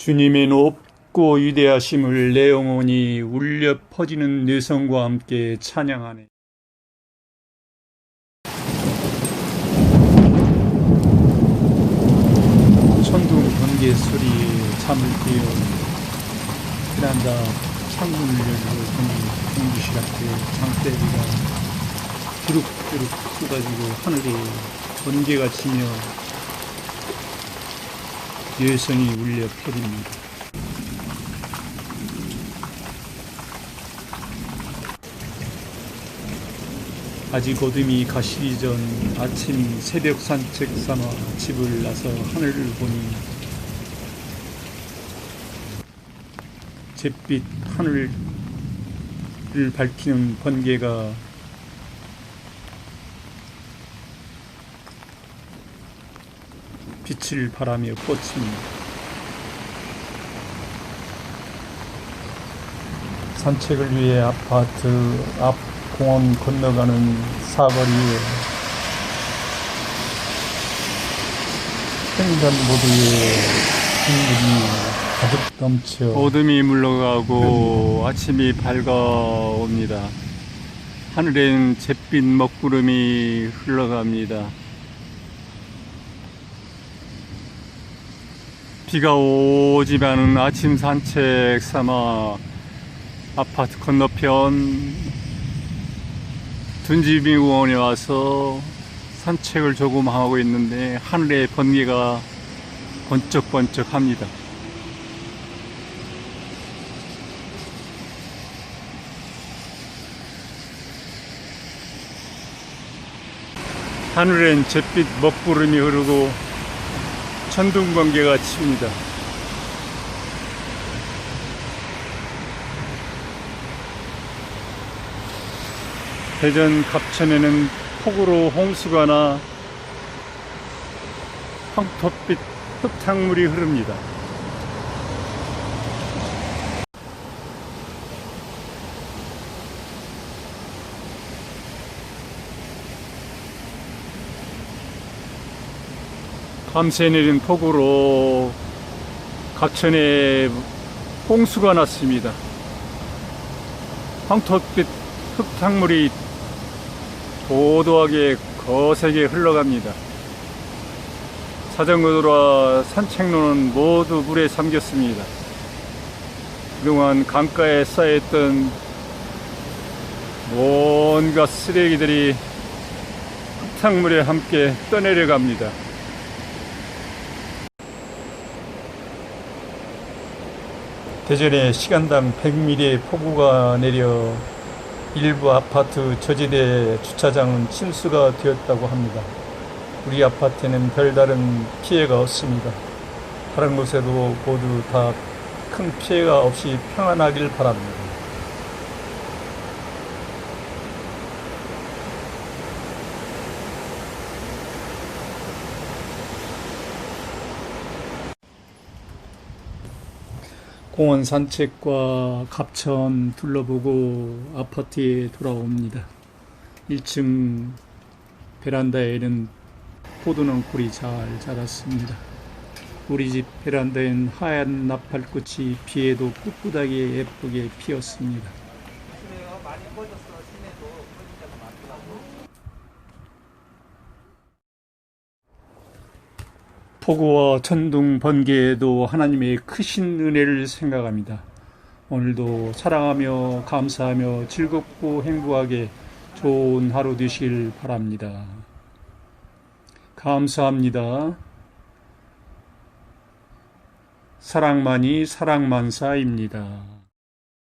주님의 높고 위대하심을 내 영혼이 울려 퍼지는 뇌성과 함께 찬양하네. 천둥 번개 소리에 잠을 깨어 베란다 창문을 열고 앞에 장대비가 주룩주룩 쏟아지고 하늘에 번개가 치며 뇌성이 울려 퍼집니다. 아직 어둠이 가시기 전 아침 새벽 산책 삼아 집을 나서 하늘을 보니 잿빛 하늘을 밝히는 번개가 빛을 발하며 뻗칩니다. 산책을 위해 아파트 앞 공원 건너가는 사거리에 횡단 보도에 분들이 가득 넘쳐 어둠이 물러가고 아침이 밝아옵니다. 하늘엔 잿빛 먹구름이 흘러갑니다. 비가 오지만은 아침 산책 삼아 아파트 건너편 둔지미 공원에 와서 산책을 조금 하고 있는데 하늘에 번개가 번쩍번쩍 합니다. 하늘엔 잿빛 먹구름이 흐르고 천둥 번개가 칩니다. 대전 갑천에는 폭우로 홍수가 나 황토빛 흙탕물이 흐릅니다. 밤새 내린 폭우로 갑천에 홍수가 났습니다. 황토빛 흙탕물이 도도하게 거세게 흘러갑니다. 자전거도와 산책로는 모두 물에 잠겼습니다. 그동안 강가에 쌓였던 뭔가 쓰레기들이 흙탕물에 함께 떠내려갑니다. 대전에 시간당 100mm의 폭우가 내려 일부 아파트 저지대 주차장은 침수가 되었다고 합니다. 우리 아파트에는 별다른 피해가 없습니다. 다른 곳에도 모두 다 큰 피해가 없이 평안하길 바랍니다. 공원 산책과 갑천 둘러보고 아파트에 돌아옵니다. 1층 베란다에는 포도나골이 잘 자랐습니다. 우리 집 베란다엔 하얀 나팔꽃이 비에도 꿋꿋하게 예쁘게 피었습니다. 폭우와 천둥 번개에도 하나님의 크신 은혜를 생각합니다. 오늘도 사랑하며 감사하며 즐겁고 행복하게 좋은 하루 되시길 바랍니다. 감사합니다. 사랑만이 사랑만사입니다.